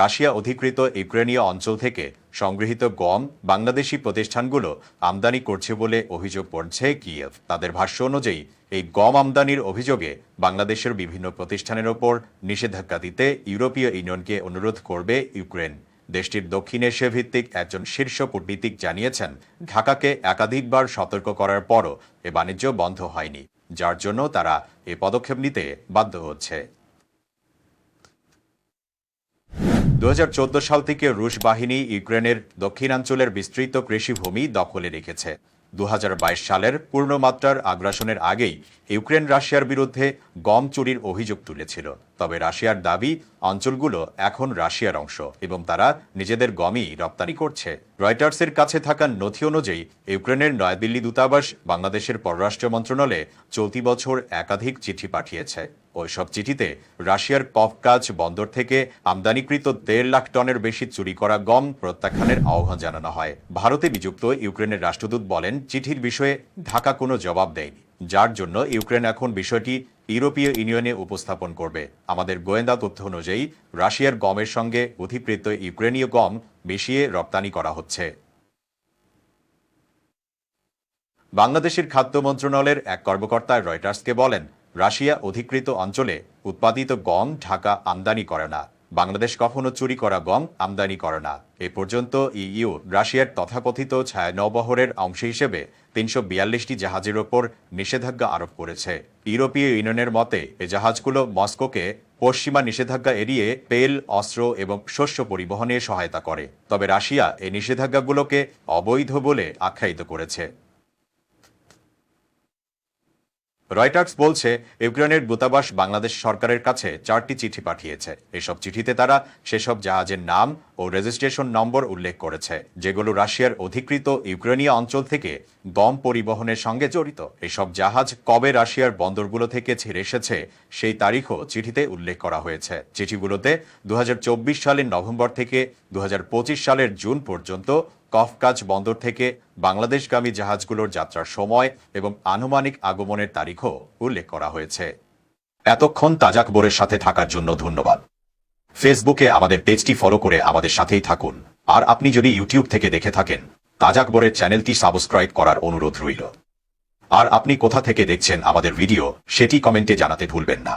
Russia অধিকৃত ইউক্রেনীয় অঞ্চল থেকে সংগৃহীত গম বাংলাদেশি প্রতিষ্ঠানগুলো আমদানি করছে বলে অভিযোগ পড়ছে কিয়েভ। তাদের ভাষ্য অনুযায়ী, এই গম আমদানির অভিযোগে বাংলাদেশের বিভিন্ন প্রতিষ্ঠানের ওপর নিষেধাজ্ঞা দিতে ইউরোপীয় ইউনিয়নকে অনুরোধ করবে ইউক্রেন। দেশটির দক্ষিণ এশিয়া ভিত্তিক একজন শীর্ষ কূটনীতিক জানিয়েছেন, ঢাকাকে একাধিকবার সতর্ক করার পরও এ বাণিজ্য বন্ধ হয়নি, যার জন্য তারা এ পদক্ষেপ নিতে বাধ্য হচ্ছে। দু হাজার চোদ্দ সাল থেকে রুশ বাহিনী ইউক্রেনের দক্ষিণাঞ্চলের বিস্তৃত কৃষিভূমি দখলে রেখেছে। দুহাজার বাইশ সালের পূর্ণমাত্রার আগ্রাসনের আগেই ইউক্রেন রাশিয়ার বিরুদ্ধে গম চুরির অভিযোগ তুলেছিল। তবে রাশিয়ার দাবি, অঞ্চলগুলো এখন রাশিয়ার অংশ এবং তারা নিজেদের গমই রপ্তানি করছে। রয়টার্সের কাছে থাকা নথি অনুযায়ী, ইউক্রেনের নয়াদিল্লি দূতাবাস বাংলাদেশের পররাষ্ট্র মন্ত্রণালয়ে চলতি বছর একাধিক চিঠি পাঠিয়েছে। ওইসব চিঠিতে রাশিয়ার কফকাজ বন্দর থেকে আমদানিকৃত দেড় লাখ টনের বেশি চুরি করা গম প্রত্যাখ্যানের আহ্বান জানানো হয়। ভারতে নিযুক্ত ইউক্রেনের রাষ্ট্রদূত বলেন, চিঠির বিষয়ে ঢাকা কোনো জবাব দেয়নি। যার জন্য ইউক্রেন এখন বিষয়টি ইউরোপীয় ইউনিয়নে উপস্থাপন করবে। আমাদের গোয়েন্দা তথ্য অনুযায়ী, রাশিয়ার গমের সঙ্গে অধিকৃত ইউক্রেনীয় গম মিশিয়ে রপ্তানি করা হচ্ছে। বাংলাদেশের খাদ্য মন্ত্রণালয়ের এক কর্মকর্তা রয়টার্সকে বলেন, রাশিয়া অধিকৃত অঞ্চলে উৎপাদিত গম ঢাকা আমদানি করে না। বাংলাদেশ কখনো চুরি করা গম আমদানি করে না। এ পর্যন্ত ইইউ রাশিয়ার তথাকথিত ছায়া নৌবহরের অংশ হিসেবে তিনশো বিয়াল্লিশটি জাহাজের ওপর নিষেধাজ্ঞা আরোপ করেছে। ইউরোপীয় ইউনিয়নের মতে এই জাহাজগুলো মস্কোকে পশ্চিমা নিষেধাজ্ঞা এড়িয়ে তেল, অস্ত্র এবং শস্য পরিবহনে সহায়তা করে। তবে রাশিয়া এই নিষেধাজ্ঞাগুলোকে অবৈধ বলে আখ্যায়িত করেছে। রয়টার্স বলছে, ইউক্রেনের দূতাবাস বাংলাদেশ সরকারের কাছে চারটি চিঠি পাঠিয়েছে। এসব চিঠিতে তারা সেসব জাহাজের নাম ও রেজিস্ট্রেশন নম্বর উল্লেখ করেছে, যেগুলো রাশিয়ার অধিকৃত ইউক্রেনীয় অঞ্চল থেকে গম পরিবহনের সঙ্গে জড়িত। এসব জাহাজ কবে রাশিয়ার বন্দরগুলো থেকে ছেড়ে এসেছে, সেই তারিখও চিঠিতে উল্লেখ করা হয়েছে। চিঠিগুলোতে দু হাজার চব্বিশ সালের নভেম্বর থেকে দু হাজার পঁচিশ সালের জুন পর্যন্ত কফকাজ বন্দর থেকে বাংলাদেশগামী জাহাজগুলোর যাত্রার সময় এবং আনুমানিক আগমনের তারিখও উল্লেখ করা হয়েছে। এতক্ষণ তাজাকবরের সাথে থাকার জন্য ধন্যবাদ। ফেসবুকে আমাদের পেজটি ফলো করে আমাদের সাথেই থাকুন। আর আপনি যদি ইউটিউব থেকে দেখে থাকেন তাজাকবরের চ্যানেলটি সাবস্ক্রাইব করার অনুরোধ রইল। আর আপনি কোথা থেকে দেখছেন আমাদের ভিডিও, সেটি কমেন্টে জানাতে ভুলবেন না।